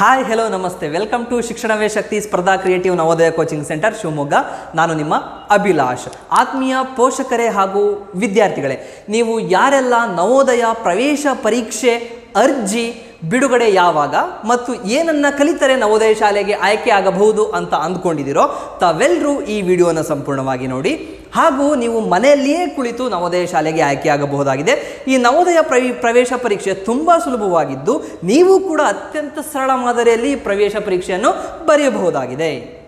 Hi hello ನಮಸ್ತೆ. Welcome to ಶಿಕ್ಷಣವೇ Shakti Spardha creative Navodaya coaching center Shivamogga. ನಾನು ನಿಮ್ಮ ಅಭಿಲಾಷ್. ಆತ್ಮೀಯ ಪೋಷಕರೇ ಹಾಗೂ ವಿದ್ಯಾರ್ಥಿಗಳೇ, ನೀವು ಯಾರೆಲ್ಲ ನವೋದಯ ಪ್ರವೇಶ ಪರೀಕ್ಷೆ ಅರ್ಜಿ ಬಿಡುಗಡೆ ಯಾವಾಗ ಮತ್ತು ಏನನ್ನ ಕಲಿತರೆ ನವೋದಯ ಶಾಲೆಗೆ ಆಯ್ಕೆ ಆಗಬಹುದು ಅಂತ ಅಂದ್ಕೊಂಡಿದ್ದೀರೋ ತಾವೆಲ್ಲರೂ ಈ ವಿಡಿಯೋನ ಸಂಪೂರ್ಣವಾಗಿ ನೋಡಿ. ಹಾಗೂ ನೀವು ಮನೆಯಲ್ಲಿಯೇ ಕುಳಿತು ನವೋದಯ ಶಾಲೆಗೆ ಆಯ್ಕೆಯಾಗಬಹುದಾಗಿದೆ. ಈ ನವೋದಯ ಪ್ರವಿ, ಪ್ರವೇಶ ಪರೀಕ್ಷೆ ತುಂಬ ಸುಲಭವಾಗಿದ್ದು, ನೀವು ಕೂಡ ಅತ್ಯಂತ ಸರಳ ಮಾದರಿಯಲ್ಲಿ ಪ್ರವೇಶ ಪರೀಕ್ಷೆಯನ್ನು ಬರೆಯಬಹುದಾಗಿದೆ.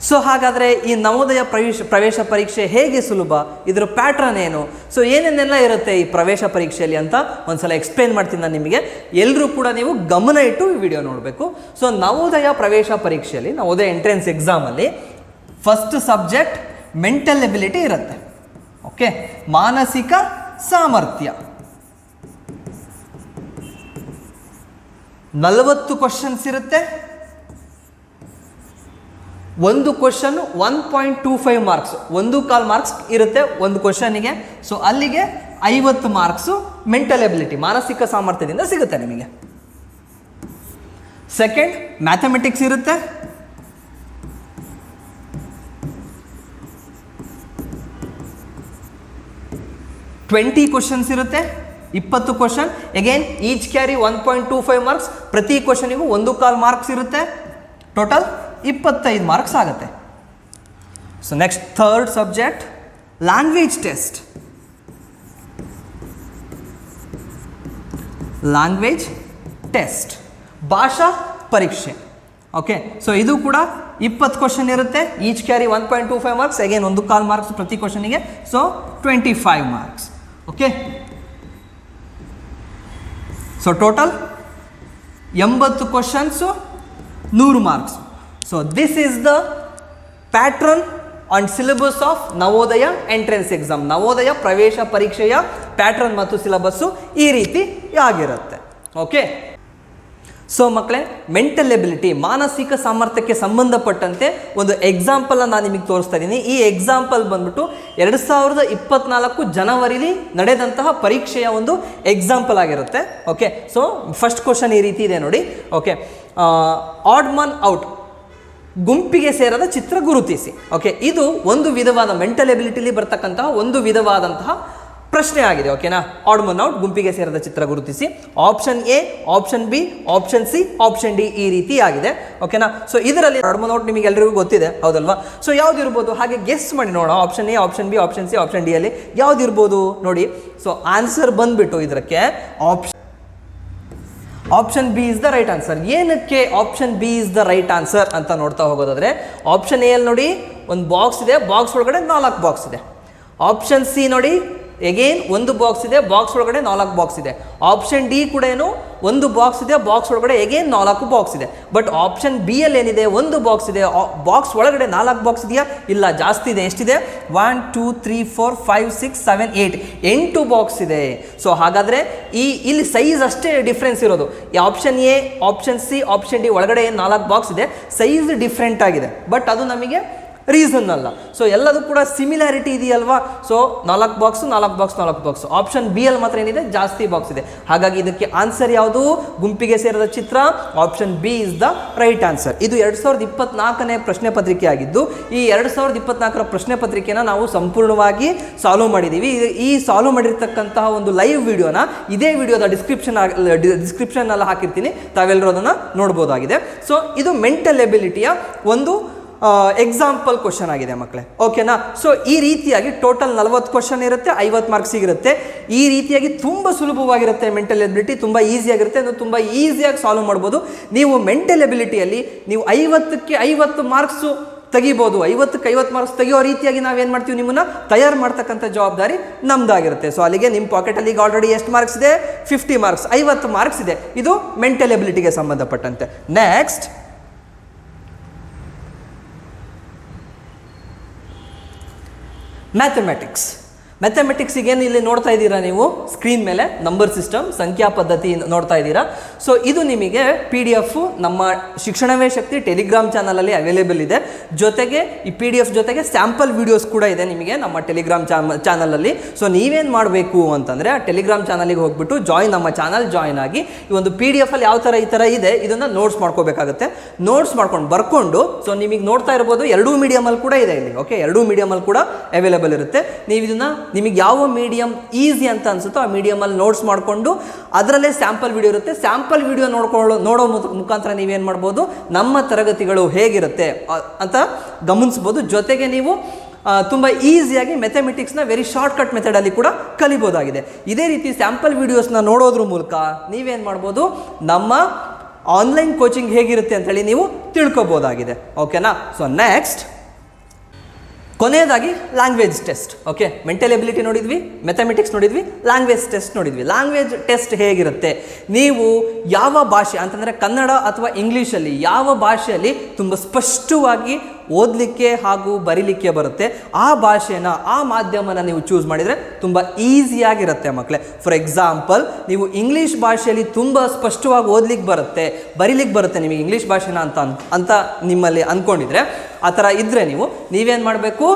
ಸೊ, ಹಾಗಾದರೆ ಈ ನವೋದಯ ಪ್ರವೇಶ ಪ್ರವೇಶ ಪರೀಕ್ಷೆ ಹೇಗೆ ಸುಲಭ? ಇದರ ಪ್ಯಾಟ್ರನ್ ಏನು? ಸೊ, ಏನೇನೆಲ್ಲ ಇರುತ್ತೆ ಈ ಪ್ರವೇಶ ಪರೀಕ್ಷೆಯಲ್ಲಿ ಅಂತ ಒಂದ್ಸಲ ಎಕ್ಸ್ಪ್ಲೇನ್ ಮಾಡ್ತೀನಿ ನಾನು ನಿಮಗೆ. ಎಲ್ಲರೂ ಕೂಡ ನೀವು ಗಮನ ಇಟ್ಟು ಈ ವಿಡಿಯೋ ನೋಡಬೇಕು. ಸೊ, ನವೋದಯ ಪ್ರವೇಶ ಪರೀಕ್ಷೆಯಲ್ಲಿ, ನವೋದಯ ಎಂಟ್ರೆನ್ಸ್ ಎಕ್ಸಾಮಲ್ಲಿ, ಫಸ್ಟ್ ಸಬ್ಜೆಕ್ಟ್ ಮೆಂಟಲ್ ಎಬಿಲಿಟಿ ಇರುತ್ತೆ. ಓಕೆ ಮಾನಸಿಕ ಸಾಮರ್ಥ್ಯ. ನಲವತ್ತು ಕ್ವಶನ್ಸ್ ಇರುತ್ತೆ. ಒಂದು question one point two five marks ಒಂದು ಕಾಲ್ ಮಾರ್ಕ್ಸ್ ಇರುತ್ತೆ ಒಂದು ಕ್ವಶನಿಗೆ ಸೊ ಅಲ್ಲಿಗೆ ಐವತ್ತು ಮಾರ್ಕ್ಸು ಮೆಂಟಲ್ ಎಬಿಲಿಟಿ ಮಾನಸಿಕ ಸಾಮರ್ಥ್ಯದಿಂದ ಸಿಗುತ್ತೆ ನಿಮಗೆ. ಸೆಕೆಂಡ್ ಮ್ಯಾಥಮೆಟಿಕ್ಸ್ ಇರುತ್ತೆ. ಟ್ವೆಂಟಿ ಕ್ವಶನ್ಸ್ ಇರುತ್ತೆ, ಇಪ್ಪತ್ತು question again each carry one point two five marks ಪ್ರತಿ ಕ್ವಶನಿಗೂ ಒಂದು ಕಾಲ್ ಮಾರ್ಕ್ಸ್ ಇರುತ್ತೆ. ಟೋಟಲ್ ಇಪ್ಪತ್ತೈದು ಮಾರ್ಕ್ಸ್ ಆಗುತ್ತೆ. So next third subject language test language test ಭಾಷಾ ಪರೀಕ್ಷೆ. ಓಕೆ ಸೊ ಇದು ಕೂಡ ಇಪ್ಪತ್ತು ಕ್ವಶನ್ ಇರುತ್ತೆ. Each carry one point two five marks again ಒಂದು ಕಾಲ್ ಮಾರ್ಕ್ಸ್ ಪ್ರತಿ ಕ್ವಶನಿಗೆ so twenty five marks okay? So total ಎಂಬತ್ತು ಕ್ವಶನ್ಸು ನೂರು marks so this is the pattern on syllabus of Navodaya entrance exam Navodaya ಪ್ರವೇಶ ಪರೀಕ್ಷೆಯ pattern ಮತ್ತು syllabus ಈ ರೀತಿ ಆಗಿರುತ್ತೆ. ಓಕೆ ಸೊ ಮಕ್ಕಳೇ ಮೆಂಟಲ್ ಎಬಿಲಿಟಿ ಮಾನಸಿಕ ಸಾಮರ್ಥ್ಯಕ್ಕೆ ಸಂಬಂಧಪಟ್ಟಂತೆ ಒಂದು ಎಕ್ಸಾಂಪಲನ್ನು ನಾನು ನಿಮಗೆ ತೋರಿಸ್ತಾ ಇದ್ದೀನಿ. ಈ ಎಕ್ಸಾಂಪಲ್ ಬಂದ್ಬಿಟ್ಟು ಎರಡು ಸಾವಿರದ ಇಪ್ಪತ್ನಾಲ್ಕು ಜನವರಿಲಿ ನಡೆದಂತಹ ಪರೀಕ್ಷೆಯ ಒಂದು ಎಕ್ಸಾಂಪಲ್ ಆಗಿರುತ್ತೆ. ಓಕೆ ಸೊ ಫಸ್ಟ್ ಕ್ವಶನ್ ಈ ರೀತಿ ಇದೆ ನೋಡಿ. ಓಕೆ ಆಡ್ ಮನ್ ಔಟ್ ಗುಂಪಿಗೆ ಸೇರದ ಚಿತ್ರ ಗುರುತಿಸಿ. ಓಕೆ ಇದು ಒಂದು ವಿಧವಾದ ಮೆಂಟಲ್ ಎಬಿಲಿಟಿಲಿ ಬರ್ತಕ್ಕಂತಹ ಒಂದು ವಿಧವಾದಂತಹ ಪ್ರಶ್ನೆ ಆಗಿದೆ ಓಕೆನಾ ಆಡ್ ಔಟ್ ಗುಂಪಿಗೆ ಸೇರಿದ ಚಿತ್ರ ಗುರುತಿಸಿ. Option A option B option C option D ಈ ರೀತಿ ಆಗಿದೆ ಓಕೆನಾ ಸೊ ಇದರಲ್ಲಿ ಆಡ್ ಔಟ್ ನಿಮಗೆ ಎಲ್ಲರಿಗೂ ಗೊತ್ತಿದೆ, ಹೌದಲ್ವಾ? ಸೊ ಯಾವ್ದು ಇರ್ಬೋದು? ಹಾಗೆ ಗೆಸ್ ಮಾಡಿ ನೋಡೋಣ. Option A option B option C option D ಅಲ್ಲಿ ಯಾವ್ದು ಇರ್ಬೋದು? ನೋಡಿ. ಸೊ ಆನ್ಸರ್ ಬಂದ್ಬಿಟ್ಟು ಇದಕ್ಕೆ option option B is the right answer ಏನಕ್ಕೆ option B is the right answer ಅಂತ ನೋಡ್ತಾ ಹೋಗೋದಾದ್ರೆ ಆಪ್ಷನ್ ಎ ಅಲ್ಲಿ ನೋಡಿ, ಒಂದು ಬಾಕ್ಸ್ ಇದೆ ಬಾಕ್ಸ್ ಒಳಗಡೆ ನಾಲ್ಕು ಬಾಕ್ಸ್ ಇದೆ. ಆಪ್ಷನ್ ಸಿ ನೋಡಿ ಎಗೇನ್ ಒಂದು ಬಾಕ್ಸ್ ಇದೆ ಬಾಕ್ಸ್ ಒಳಗಡೆ ನಾಲ್ಕು ಬಾಕ್ಸ್ ಇದೆ. ಆಪ್ಷನ್ ಡಿ ಕೂಡ ಏನು? ಒಂದು ಬಾಕ್ಸ್ ಇದೆ ಬಾಕ್ಸ್ ಒಳಗಡೆ ಎಗೇನ್ ನಾಲ್ಕು ಬಾಕ್ಸ್ ಇದೆ. ಬಟ್ ಆಪ್ಷನ್ ಬಿ ಅಲ್ಲಿ ಏನಿದೆ? ಒಂದು ಬಾಕ್ಸ್ ಇದೆ. ಬಾಕ್ಸ್ ಒಳಗಡೆ ನಾಲ್ಕು ಬಾಕ್ಸ್ ಇದೆಯಾ? ಇಲ್ಲ, ಜಾಸ್ತಿ ಇದೆ. ಎಷ್ಟಿದೆ? One two three four five six seven eight ಎಂಟು ಬಾಕ್ಸ್ ಇದೆ. ಸೊ ಹಾಗಾದರೆ ಈ, ಇಲ್ಲಿ ಸೈಜ್ ಅಷ್ಟೇ ಡಿಫ್ರೆನ್ಸ್ ಇರೋದು. ಈ option A option C option D ಒಳಗಡೆ ಏನು ನಾಲ್ಕು ಬಾಕ್ಸ್ ಇದೆ? ಸೈಜ್ ಡಿಫ್ರೆಂಟ್ ಆಗಿದೆ. ಬಟ್ ಅದು ನಮಗೆ ರೀಸನ್ ಅಲ್ಲ. ಸೊ ಎಲ್ಲದೂ ಕೂಡ ಸಿಮಿಲಾರಿಟಿ ಇದೆಯಲ್ವಾ? ಸೊ ನಾಲ್ಕು ಬಾಕ್ಸು ನಾಲ್ಕು ಬಾಕ್ಸ್ ನಾಲ್ಕು ಬಾಕ್ಸ್ ಆಪ್ಷನ್ ಬಿ ಅಲ್ಲಿ ಮಾತ್ರ ಏನಿದೆ? ಜಾಸ್ತಿ ಬಾಕ್ಸ್ ಇದೆ. ಹಾಗಾಗಿ ಇದಕ್ಕೆ ಆನ್ಸರ್ ಯಾವುದು? ಗುಂಪಿಗೆ ಸೇರಿದ ಚಿತ್ರ. Option B is the right answer ಇದು ಎರಡು ಸಾವಿರದ ಇಪ್ಪತ್ನಾಲ್ಕನೇ ಪ್ರಶ್ನೆ ಪತ್ರಿಕೆ ಆಗಿದ್ದು ಈ ಎರಡು ಸಾವಿರದ ಇಪ್ಪತ್ನಾಲ್ಕರ ಪ್ರಶ್ನೆ ಪತ್ರಿಕೆನ ನಾವು ಸಂಪೂರ್ಣವಾಗಿ ಸಾಲ್ವ್ ಮಾಡಿದ್ದೀವಿ ಈ- ಸಾಲ್ವ್ ಮಾಡಿರ್ತಕ್ಕಂತಹ ಒಂದು ಲೈವ್ ವಿಡಿಯೋನ ಇದೇ ವಿಡಿಯೋದ ಡಿಸ್ಕ್ರಿಪ್ಷನ್ ಡಿಸ್ಕ್ರಿಪ್ಷನ್ ಎಲ್ಲ ಹಾಕಿರ್ತೀನಿ. ತಾವೆಲ್ಲರೂ ಅದನ್ನು ನೋಡ್ಬೋದಾಗಿದೆ. ಸೊ ಇದು ಮೆಂಟಲ್ ಎಬಿಲಿಟಿಯ ಒಂದು ಎಕ್ಸಾಂಪಲ್ ಕ್ವಶನ್ ಆಗಿದೆ ಮಕ್ಕಳೇ ಓಕೆನಾ ಸೊ ಈ ರೀತಿಯಾಗಿ ಟೋಟಲ್ ನಲವತ್ತು ಕ್ವಶನ್ ಇರುತ್ತೆ, ಐವತ್ತು ಮಾರ್ಕ್ಸ್ ಇರುತ್ತೆ ಈ ರೀತಿಯಾಗಿ ತುಂಬ ಸುಲಭವಾಗಿರುತ್ತೆ ಮೆಂಟಲ್ ಎಬಿಲಿಟಿ ತುಂಬ ಈಸಿಯಾಗಿರುತ್ತೆ ಅದು ತುಂಬ ಈಸಿಯಾಗಿ ಸಾಲ್ವ್ ಮಾಡ್ಬೋದು. ನೀವು ಮೆಂಟಲ್ ಎಬಿಲಿಟಿಯಲ್ಲಿ ನೀವು ಐವತ್ತಕ್ಕೆ ಐವತ್ತು ಮಾರ್ಕ್ಸು ತೆಗಿಬೋದು. ಐವತ್ತಕ್ಕೆ ಐವತ್ತು ಮಾರ್ಕ್ಸ್ ತೆಗಿಯೋ ರೀತಿಯಾಗಿ ನಾವೇನು ಮಾಡ್ತೀವಿ ನಿಮ್ಮನ್ನು? ತಯಾರು ಮಾಡ್ತಕ್ಕಂಥ ಜವಾಬ್ದಾರಿ ನಮ್ದಾಗಿರುತ್ತೆ. ಸೊ ಅಲ್ಲಿಗೆ ನಿಮ್ಮ ಪಾಕೆಟಲ್ಲಿ ಈಗ ಆಲ್ರೆಡಿ ಎಷ್ಟು ಮಾರ್ಕ್ಸ್ ಇದೆ? ಫಿಫ್ಟಿ ಮಾರ್ಕ್ಸ್ ಐವತ್ತು ಮಾರ್ಕ್ಸ್ ಇದೆ. ಇದು ಮೆಂಟಲ್ ಎಬಿಲಿಟಿಗೆ ಸಂಬಂಧಪಟ್ಟಂತೆ. ನೆಕ್ಸ್ಟ್ ಮ್ಯಾಥಮೆಟಿಕ್ಸ್ ಮ್ಯಾಥಮೆಟಿಕ್ಸಿಗೆ ಇಲ್ಲಿ ನೋಡ್ತಾ ಇದ್ದೀರಾ ನೀವು? ಸ್ಕ್ರೀನ್ ಮೇಲೆ ನಂಬರ್ ಸಿಸ್ಟಮ್ ಸಂಖ್ಯಾ ಪದ್ಧತಿ ನೋಡ್ತಾ ಇದ್ದೀರಾ? ಸೊ ಇದು ನಿಮಗೆ ಪಿ ಡಿ ಎಫ್ ನಮ್ಮ ಶಿಕ್ಷಣವೇ ಶಕ್ತಿ ಟೆಲಿಗ್ರಾಮ್ ಚಾನಲಲ್ಲಿ ಅವೈಲೇಬಲ್ ಇದೆ. ಜೊತೆಗೆ, ಈ ಪಿ ಡಿ ಎಫ್ ಜೊತೆಗೆ ಸ್ಯಾಂಪಲ್ ವಿಡಿಯೋಸ್ ಕೂಡ ಇದೆ ನಿಮಗೆ ನಮ್ಮ ಟೆಲಿಗ್ರಾಮ್ ಚಾನಲಲ್ಲಿ ಸೊ ನೀವೇನು ಮಾಡಬೇಕು ಅಂತಂದರೆ, ಆ ಟೆಲಿಗ್ರಾಮ್ ಚಾನಲಿಗೆ ಹೋಗ್ಬಿಟ್ಟು ಜಾಯಿನ್ ನಮ್ಮ ಚಾನಲ್ ಜಾಯಿನ್ ಆಗಿ, ಈ ಒಂದು ಪಿ ಡಿ ಎಫಲ್ಲಿ ಯಾವ ಥರ ಈ ಥರ ಇದೆ, ಇದನ್ನು ನೋಟ್ಸ್ ಮಾಡ್ಕೋಬೇಕಾಗುತ್ತೆ. ನೋಟ್ಸ್ ಮಾಡ್ಕೊಂಡು ಬರ್ಕೊಂಡು ಸೊ ನಿಮಗೆ ನೋಡ್ತಾ ಇರ್ಬೋದು, ಎರಡೂ ಮೀಡಿಯಮಲ್ಲಿ ಕೂಡ ಇದೆ ಇಲ್ಲಿ ಓಕೆ ಎರಡೂ ಮೀಡಿಯಮಲ್ಲಿ ಕೂಡ ಅವೈಲೇಬಲ್ ಇರುತ್ತೆ. ನೀವು ಇದನ್ನು ನಿಮಗೆ ಯಾವ ಮೀಡಿಯಮ್ ಈಸಿ ಅಂತ ಅನ್ಸುತ್ತೋ ಆ ಮೀಡಿಯಮಲ್ಲಿ ನೋಟ್ಸ್ ಮಾಡಿಕೊಂಡು ಅದರಲ್ಲೇ ಸ್ಯಾಂಪಲ್ ವಿಡಿಯೋ ಇರುತ್ತೆ. ಸ್ಯಾಂಪಲ್ ವಿಡಿಯೋ ನೋಡ್ಕೊಳ್ಳೋ, ನೋಡೋ ಮುಖ- ಮುಖಾಂತರ ನೀವೇನು ಮಾಡ್ಬೋದು? ನಮ್ಮ ತರಗತಿಗಳು ಹೇಗಿರುತ್ತೆ? ಅಂತ ಗಮನಿಸ್ಬೋದು. ಜೊತೆಗೆ ನೀವು ತುಂಬ ಈಸಿಯಾಗಿ ಮೆಥಮೆಟಿಕ್ಸ್ನ ವೆರಿ ಶಾರ್ಟ್ಕಟ್ ಮೆಥಡಲ್ಲಿ ಕೂಡ ಕಲಿಬೋದಾಗಿದೆ. ಇದೇ ರೀತಿ ಸ್ಯಾಂಪಲ್ ವಿಡಿಯೋಸ್ನ ನೋಡೋದ್ರ ಮೂಲಕ ನೀವೇನು ಮಾಡ್ಬೋದು? ನಮ್ಮ ಆನ್ಲೈನ್ ಕೋಚಿಂಗ್ ಹೇಗಿರುತ್ತೆ ಅಂತೇಳಿ ನೀವು ತಿಳ್ಕೊಬೋದಾಗಿದೆ. ಓಕೆನಾ ಸೊ ನೆಕ್ಸ್ಟ್ ಕೊನೆಯದಾಗಿ language test okay mental ability ನೋಡಿದ್ವಿ ಮೆಥಮೆಟಿಕ್ಸ್ ನೋಡಿದ್ವಿ ಲ್ಯಾಂಗ್ವೇಜ್ ಟೆಸ್ಟ್ ನೋಡಿದ್ವಿ. ಲ್ಯಾಂಗ್ವೇಜ್ ಟೆಸ್ಟ್ ಹೇಗಿರುತ್ತೆ? ನೀವು ಯಾವ ಭಾಷೆ, ಅಂತಂದರೆ ಕನ್ನಡ ಅಥವಾ ಇಂಗ್ಲೀಷಲ್ಲಿ ಯಾವ ಭಾಷೆಯಲ್ಲಿ ತುಂಬ ಸ್ಪಷ್ಟವಾಗಿ ಓದಲಿಕ್ಕೆ ಹಾಗೂ ಬರೀಲಿಕ್ಕೆ ಬರುತ್ತೆ, ಆ ಭಾಷೆನ, ಆ ಮಾಧ್ಯಮನ ನೀವು ಚೂಸ್ ಮಾಡಿದರೆ ತುಂಬ ಈಸಿಯಾಗಿರುತ್ತೆ ಮಕ್ಕಳೇ ಫಾರ್ ಎಕ್ಸಾಂಪಲ್ ನೀವು ಇಂಗ್ಲೀಷ್ ಭಾಷೆಯಲ್ಲಿ ತುಂಬ ಸ್ಪಷ್ಟವಾಗಿ ಓದ್ಲಿಕ್ಕೆ ಬರುತ್ತೆ, ಬರೀಲಿಕ್ಕೆ ಬರುತ್ತೆ ನಿಮಗೆ ಇಂಗ್ಲೀಷ್ ಭಾಷೆನ ಅಂತ ಅಂತ ನಿಮ್ಮಲ್ಲಿ ಅಂದ್ಕೊಂಡಿದ್ರೆ ಆ ಥರ ಇದ್ದರೆ ನೀವು, ನೀವೇನು ಮಾಡಬೇಕು?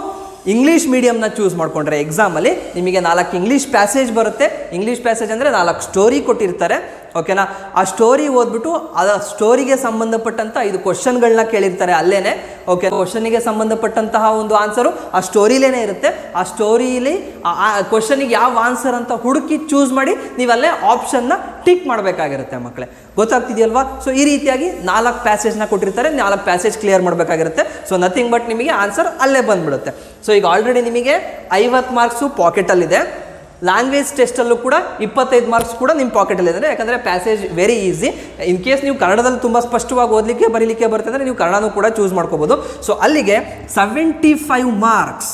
ಇಂಗ್ಲೀಷ್ ಮೀಡಿಯಮ್ನ ಚೂಸ್ ಮಾಡ್ಕೊಂಡ್ರೆ ಎಕ್ಸಾಮಲ್ಲಿ ನಿಮಗೆ ನಾಲ್ಕು ಇಂಗ್ಲೀಷ್ ಪ್ಯಾಸೇಜ್ ಬರುತ್ತೆ. ಇಂಗ್ಲೀಷ್ ಪ್ಯಾಸೇಜ್ ಅಂದರೆ ನಾಲ್ಕು ಸ್ಟೋರಿ ಕೊಟ್ಟಿರ್ತಾರೆ. ಓಕೆನಾ? ಆ ಸ್ಟೋರಿ ಓದ್ಬಿಟ್ಟು ಆ ಸ್ಟೋರಿಗೆ ಸಂಬಂಧಪಟ್ಟಂಥ ಐದು ಕ್ವಶನ್ಗಳನ್ನ ಕೇಳಿರ್ತಾರೆ ಅಲ್ಲೇನೆ. ಓಕೆ ಕ್ವಶನಿಗೆ ಸಂಬಂಧಪಟ್ಟಂತಹ ಒಂದು ಆನ್ಸರು ಆ ಸ್ಟೋರಿಲೇನೆ ಇರುತ್ತೆ. ಆ ಸ್ಟೋರಿಲಿ ಆ ಕ್ವಶನಿಗೆ ಯಾವ ಆನ್ಸರ್ ಅಂತ ಹುಡುಕಿ ಚೂಸ್ ಮಾಡಿ ನೀವಲ್ಲೇ ಆಪ್ಷನ್ನ ಟಿಕ್ ಮಾಡಬೇಕಾಗಿರುತ್ತೆ ಮಕ್ಕಳೇ ಗೊತ್ತಾಗ್ತಿದೆಯಲ್ವಾ? ಸೊ ಈ ರೀತಿಯಾಗಿ ನಾಲ್ಕು ಪ್ಯಾಸೇಜ್ನ ಕೊಟ್ಟಿರ್ತಾರೆ. ನಾಲ್ಕು ಪ್ಯಾಸೇಜ್ ಕ್ಲಿಯರ್ ಮಾಡಬೇಕಾಗಿರುತ್ತೆ. ಸೊ ನಥಿಂಗ್ ಬಟ್ ನಿಮಗೆ ಆನ್ಸರ್ ಅಲ್ಲೇ ಬಂದ್ಬಿಡುತ್ತೆ. ಸೊ ಈಗ ಆಲ್ರೆಡಿ ನಿಮಗೆ ಐವತ್ತು ಮಾರ್ಕ್ಸು ಪಾಕೆಟಲ್ಲಿದೆ ಲ್ಯಾಂಗ್ವೇಜ್ ಟೆಸ್ಟಲ್ಲೂ ಕೂಡ ಇಪ್ಪತ್ತೈದು ಮಾರ್ಕ್ಸ್ ಕೂಡ ನಿಮ್ಮ ಪಾಕೆಟಲ್ಲಿ ಇದೆ ಯಾಕಂದರೆ passage very easy in case ನೀವು ಕನ್ನಡದಲ್ಲಿ ತುಂಬ ಸ್ಪಷ್ಟವಾಗಿ ಓದಲಿಕ್ಕೆ, ಬರೀಲಿಕ್ಕೆ ಬರುತ್ತೆ ಅಂದರೆ ನೀವು ಕನ್ನಡನೂ ಕೂಡ ಚೂಸ್ ಮಾಡ್ಕೋಬೋದು. ಸೊ ಅಲ್ಲಿಗೆ ಸೆವೆಂಟಿ ಫೈವ್ ಮಾರ್ಕ್ಸ್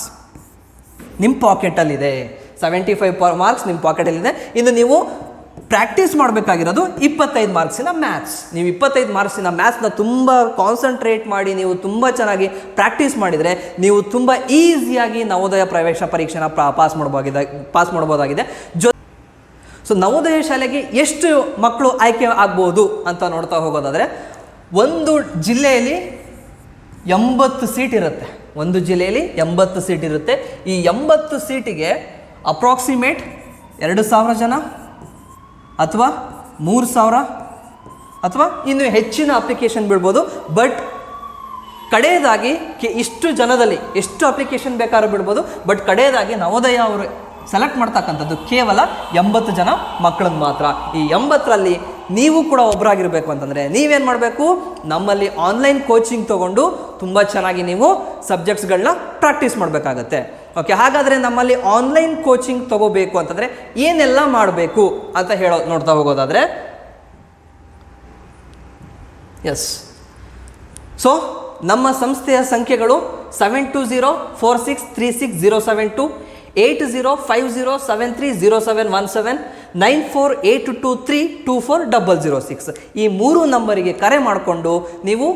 ನಿಮ್ಮ ಪಾಕೆಟಲ್ಲಿದೆ ಸೆವೆಂಟಿ ಫೈವ್ ಮಾರ್ಕ್ಸ್ ನಿಮ್ಮ ಪಾಕೆಟಲ್ಲಿದೆ ಇನ್ನು ನೀವು ಪ್ರಾಕ್ಟೀಸ್ ಮಾಡಬೇಕಾಗಿರೋದು ಇಪ್ಪತ್ತೈದು ಮಾರ್ಕ್ಸಿನ ಮ್ಯಾಥ್ಸ್. ನೀವು ಇಪ್ಪತ್ತೈದು ಮಾರ್ಕ್ಸಿನ ಮ್ಯಾಥ್ಸ್ನ ತುಂಬ ಕಾನ್ಸಂಟ್ರೇಟ್ ಮಾಡಿ, ನೀವು ತುಂಬ ಚೆನ್ನಾಗಿ ಪ್ರಾಕ್ಟೀಸ್ ಮಾಡಿದರೆ ನೀವು ತುಂಬ ಈಸಿಯಾಗಿ ನವೋದಯ ಪ್ರವೇಶ ಪರೀಕ್ಷೆನ ಪಾಸ್ ಮಾಡಬಹುದಾಗಿದೆ ಪಾಸ್ ಮಾಡ್ಬೋದಾಗಿದೆ. ಜೊ ಸೊ ನವೋದಯ ಶಾಲೆಗೆ ಎಷ್ಟು ಮಕ್ಕಳು ಆಯ್ಕೆ ಆಗ್ಬೋದು ಅಂತ ನೋಡ್ತಾ ಹೋಗೋದಾದರೆ, ಒಂದು ಜಿಲ್ಲೆಯಲ್ಲಿ ಎಂಬತ್ತು ಸೀಟ್ ಇರುತ್ತೆ. ಒಂದು ಜಿಲ್ಲೆಯಲ್ಲಿ ಎಂಬತ್ತು ಸೀಟ್ ಇರುತ್ತೆ. ಈ ಎಂಬತ್ತು ಸೀಟಿಗೆ ಅಪ್ರಾಕ್ಸಿಮೇಟ್ ಎರಡು ಸಾವಿರ ಜನ ಅಥವಾ ಮೂರು ಸಾವಿರ ಅಥವಾ ಇನ್ನು ಹೆಚ್ಚಿನ ಅಪ್ಲಿಕೇಶನ್ ಬಿಡ್ಬೋದು. ಬಟ್ ಕಡೆಯದಾಗಿ ಕೆ ಇಷ್ಟು ಜನದಲ್ಲಿ ಎಷ್ಟು ಅಪ್ಲಿಕೇಶನ್ ಬೇಕಾದ್ರೂ ಬಿಡ್ಬೋದು. ಬಟ್ ಕಡೆಯದಾಗಿ ನವೋದಯ ಅವರು ಸೆಲೆಕ್ಟ್ ಮಾಡ್ತಕ್ಕಂಥದ್ದು ಕೇವಲ ಎಂಬತ್ತು ಜನ ಮಕ್ಕಳನ್ನ ಮಾತ್ರ. ಈ ಎಂಬತ್ತರಲ್ಲಿ ನೀವು ಕೂಡ ಒಬ್ಬರಾಗಿರಬೇಕು ಅಂತಂದರೆ ನೀವೇನು ಮಾಡಬೇಕು? ನಮ್ಮಲ್ಲಿ ಆನ್ಲೈನ್ ಕೋಚಿಂಗ್ ತೊಗೊಂಡು ತುಂಬ ಚೆನ್ನಾಗಿ ನೀವು ಸಬ್ಜೆಕ್ಟ್ಸ್ಗಳನ್ನ ಪ್ರಾಕ್ಟೀಸ್ ಮಾಡಬೇಕಾಗತ್ತೆ. ಓಕೆ ಹಾಗಾದರೆ ನಮ್ಮಲ್ಲಿ ಆನ್ಲೈನ್ ಕೋಚಿಂಗ್ ತಗೋಬೇಕು ಅಂತಂದರೆ ಏನೆಲ್ಲ ಮಾಡಬೇಕು ಅಂತ ಹೇಳೋ ನೋಡ್ತಾ ಹೋಗೋದಾದರೆ? ಎಸ್ ಸೊ ನಮ್ಮ ಸಂಸ್ಥೆಯ ಸಂಖ್ಯೆಗಳು seven two zero four six three six zero seven two eight zero five zero seven three zero seven one seven nine four eight two three two four double zero six ಈ ಮೂರು ನಂಬರಿಗೆ ಕರೆ ಮಾಡಿಕೊಂಡು ನೀವು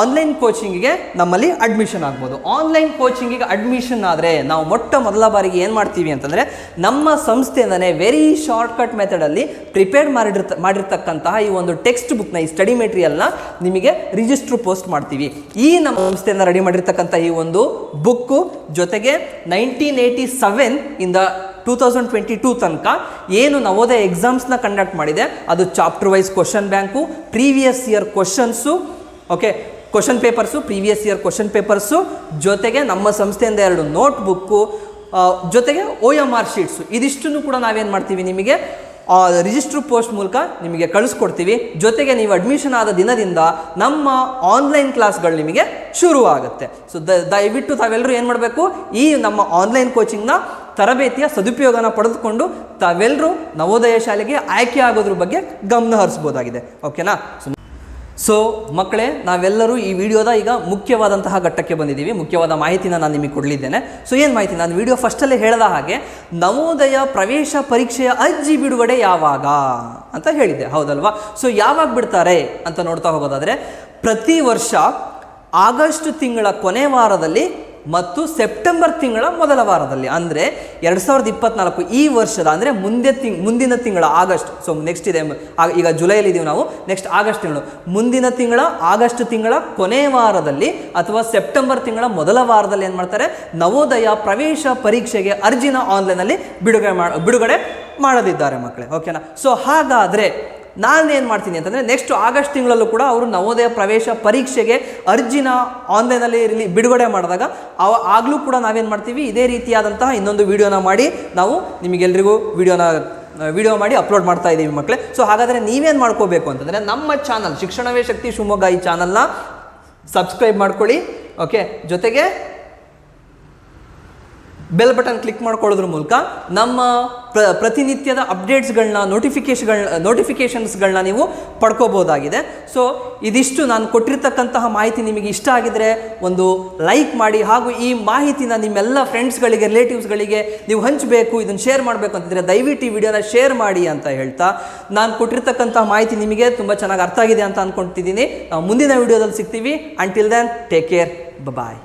online ಕೋಚಿಂಗಿಗೆ ನಮ್ಮಲ್ಲಿ admission ಆಗ್ಬೋದು. Online ಕೋಚಿಂಗಿಗೆ admission ಆದರೆ ನಾವು ಮೊಟ್ಟ ಮೊದಲ ಬಾರಿಗೆ ಏನು ಮಾಡ್ತೀವಿ ಅಂತಂದರೆ ನಮ್ಮ ಸಂಸ್ಥೆಯಿಂದನೇ ವೆರಿ ಶಾರ್ಟ್ಕಟ್ ಮೆಥಡಲ್ಲಿ ಪ್ರಿಪೇರ್ ಮಾಡಿರ್ತ, ಮಾಡಿರ್ತಕ್ಕಂತಹ ಈ ಒಂದು ಟೆಕ್ಸ್ಟ್ ಬುಕ್ನ ಈ ಸ್ಟಡಿ ಮೆಟೀರಿಯಲ್ನ ನಿಮಗೆ ರಿಜಿಸ್ಟ್ರ್ ಪೋಸ್ಟ್ ಮಾಡ್ತೀವಿ. ಈ ನಮ್ಮ ಸಂಸ್ಥೆಯಿಂದ ರೆಡಿ ಮಾಡಿರ್ತಕ್ಕಂಥ ಈ ಒಂದು ಬುಕ್ಕು ಜೊತೆಗೆ ನೈನ್ಟೀನ್ ಏಯ್ಟಿ ಸೆವೆನ್ ಇಂದ ಟೂ ತೌಸಂಡ್ ಟ್ವೆಂಟಿ ಟೂ ತನಕ ಏನು ನವೋದಯ ಎಕ್ಸಾಮ್ಸ್ನ ಕಂಡಕ್ಟ್ ಮಾಡಿದೆ. ಅದು chapter wise question bank previous year questions okay question papers previous year question papers ಜೊತೆಗೆ ನಮ್ಮ ಸಂಸ್ಥೆಯಿಂದ ಎರಡು ನೋಟ್ ಬುಕ್ಕು ಜೊತೆಗೆ ಓ ಎಂ ಆರ್ ಶೀಟ್ಸು ಇದಿಷ್ಟನ್ನು ಕೂಡ ನಾವೇನು ಮಾಡ್ತೀವಿ ನಿಮಗೆ? ರಿಜಿಸ್ಟ್ರ್ ಪೋಸ್ಟ್ ಮೂಲಕ ನಿಮಗೆ ಕಳಿಸ್ಕೊಡ್ತೀವಿ. ಜೊತೆಗೆ ನೀವು ಅಡ್ಮಿಷನ್ ಆದ ದಿನದಿಂದ ನಮ್ಮ ಆನ್ಲೈನ್ ಕ್ಲಾಸ್ಗಳು ನಿಮಗೆ ಶುರು ಆಗುತ್ತೆ ಸೊ ದ, ದಯವಿಟ್ಟು ತಾವೆಲ್ಲರೂ ಏನು ಮಾಡಬೇಕು? ಈ ನಮ್ಮ ಆನ್ಲೈನ್ ಕೋಚಿಂಗ್ನ ತರಬೇತಿಯ ಸದುಪಯೋಗನ ಪಡೆದುಕೊಂಡು ತಾವೆಲ್ಲರೂ ನವೋದಯ ಶಾಲೆಗೆ ಆಯ್ಕೆ ಆಗೋದ್ರ ಬಗ್ಗೆ ಗಮನ ಹರಿಸ್ಬೋದಾಗಿದೆ. ಓಕೆನಾ ಸೊ ಮಕ್ಕಳೇ, ನಾವೆಲ್ಲರೂ ಈ ವಿಡಿಯೋದ ಈಗ ಮುಖ್ಯವಾದಂತಹ ಘಟ್ಟಕ್ಕೆ ಬಂದಿದ್ದೀವಿ. ಮುಖ್ಯವಾದ ಮಾಹಿತಿನ ನಾನು ನಿಮಗೆ ಕೊಡಲಿದ್ದೇನೆ. ಸೊ ಏನು ಮಾಹಿತಿ? ನಾನು ವಿಡಿಯೋ ಫಸ್ಟಲ್ಲೇ ಹೇಳಿದ ಹಾಗೆ, ನವೋದಯ ಪ್ರವೇಶ ಪರೀಕ್ಷೆಯ ಅರ್ಜಿ ಬಿಡುಗಡೆ ಯಾವಾಗ? ಅಂತ ಹೇಳಿದ್ದೆ. ಹೌದಲ್ವಾ? ಸೊ ಯಾವಾಗ ಬಿಡ್ತಾರೆ ಅಂತ ನೋಡ್ತಾ ಹೋಗೋದಾದರೆ, ಪ್ರತಿ ವರ್ಷ ಆಗಸ್ಟ್ ತಿಂಗಳ ಕೊನೆ ವಾರದಲ್ಲಿ ಮತ್ತು ಸೆಪ್ಟೆಂಬರ್ ತಿಂಗಳ ಮೊದಲ ವಾರದಲ್ಲಿ, ಅಂದರೆ ಎರಡು ಸಾವಿರದ ಇಪ್ಪತ್ನಾಲ್ಕು ಈ ವರ್ಷದ, ಅಂದರೆ ಮುಂದೆ ತಿಂಗ್, ಮುಂದಿನ ತಿಂಗಳ ಆಗಸ್ಟ್ ಸೊ ನೆಕ್ಸ್ಟ್ ಇದೆ ಈಗ ಜುಲೈಲಿ ಇದೀವಿ ನಾವು ನೆಕ್ಸ್ಟ್ ಆಗಸ್ಟ್ ತಿಂಗಳು. ಮುಂದಿನ ತಿಂಗಳ, ಆಗಸ್ಟ್ ತಿಂಗಳ ಕೊನೆ ವಾರದಲ್ಲಿ ಅಥವಾ ಸೆಪ್ಟೆಂಬರ್ ತಿಂಗಳ ಮೊದಲ ವಾರದಲ್ಲಿ ಏನು ಮಾಡ್ತಾರೆ? ನವೋದಯ ಪ್ರವೇಶ ಪರೀಕ್ಷೆಗೆ ಅರ್ಜಿನ ಆನ್ಲೈನಲ್ಲಿ ಬಿಡುಗಡೆ ಮಾಡ ಬಿಡುಗಡೆ ಮಾಡದಿದ್ದಾರೆ ಮಕ್ಕಳೇ ಓಕೆನಾ ಸೊ ಹಾಗಾದರೆ ನಾನೇನು ಮಾಡ್ತೀನಿ ಅಂತಂದರೆ ನೆಕ್ಸ್ಟ್ ಆಗಸ್ಟ್ ತಿಂಗಳಲ್ಲೂ ಕೂಡ ಅವರು ನವೋದಯ ಪ್ರವೇಶ ಪರೀಕ್ಷೆಗೆ ಅರ್ಜಿನ ಆನ್ಲೈನಲ್ಲಿ ರಿಲಿ ಬಿಡುಗಡೆ ಮಾಡಿದಾಗ ಅವ ಆಗಲೂ ಕೂಡ ನಾವೇನು ಮಾಡ್ತೀವಿ, ಇದೇ ರೀತಿಯಾದಂತಹ ಇನ್ನೊಂದು ವಿಡಿಯೋನ ಮಾಡಿ ನಾವು ನಿಮಗೆಲ್ರಿಗೂ ವಿಡಿಯೋನ ವಿಡಿಯೋ ಮಾಡಿ ಅಪ್ಲೋಡ್ ಮಾಡ್ತಾ ಇದ್ದೀವಿ ಮಕ್ಕಳೇ ಸೊ ಹಾಗಾದರೆ ನೀವೇನು ಮಾಡ್ಕೋಬೇಕು ಅಂತಂದರೆ ನಮ್ಮ ಚಾನಲ್ ಶಿಕ್ಷಣವೇ ಶಕ್ತಿ ಶಿವಮೊಗ್ಗ ಈ ಚಾನಲ್ನ ಸಬ್ಸ್ಕ್ರೈಬ್ ಮಾಡ್ಕೊಳ್ಳಿ ಓಕೆ ಜೊತೆಗೆ ಬೆಲ್ ಬಟನ್ ಕ್ಲಿಕ್ ಮಾಡ್ಕೊಳ್ಳೋದ್ರ ಮೂಲಕ ನಮ್ಮ ಪ್ರ, ಪ್ರತಿನಿತ್ಯದ ಅಪ್ಡೇಟ್ಸ್ಗಳನ್ನ ನೋಟಿಫಿಕೇಶನ್ಗಳನ್ನ ನೋಟಿಫಿಕೇಷನ್ಸ್ಗಳನ್ನ ನೀವು ಪಡ್ಕೋಬೋದಾಗಿದೆ. ಸೊ ಇದಿಷ್ಟು ನಾನು ಕೊಟ್ಟಿರ್ತಕ್ಕಂತಹ ಮಾಹಿತಿ ನಿಮಗೆ ಇಷ್ಟ ಆಗಿದರೆ ಒಂದು ಲೈಕ್ ಮಾಡಿ ಹಾಗೂ ಈ ಮಾಹಿತಿನ ನಿಮ್ಮೆಲ್ಲ ಫ್ರೆಂಡ್ಸ್ಗಳಿಗೆ ರಿಲೇಟಿವ್ಸ್ಗಳಿಗೆ ನೀವು ಹಂಚಬೇಕು, ಇದನ್ನು ಶೇರ್ ಮಾಡಬೇಕು ಅಂತಿದ್ರೆ ದಯವಿಟ್ಟು ಈ ವಿಡಿಯೋನ ಶೇರ್ ಮಾಡಿ ಅಂತ ಹೇಳ್ತಾ ನಾನು ಕೊಟ್ಟಿರ್ತಕ್ಕಂತಹ ಮಾಹಿತಿ ನಿಮಗೆ ತುಂಬ ಚೆನ್ನಾಗಿ ಅರ್ಥ ಆಗಿದೆ ಅಂತ ಅಂದ್ಕೊಂತಿದ್ದೀನಿ ನಾವು ಮುಂದಿನ ವಿಡಿಯೋದಲ್ಲಿ ಸಿಗ್ತೀವಿ. Until then take care bye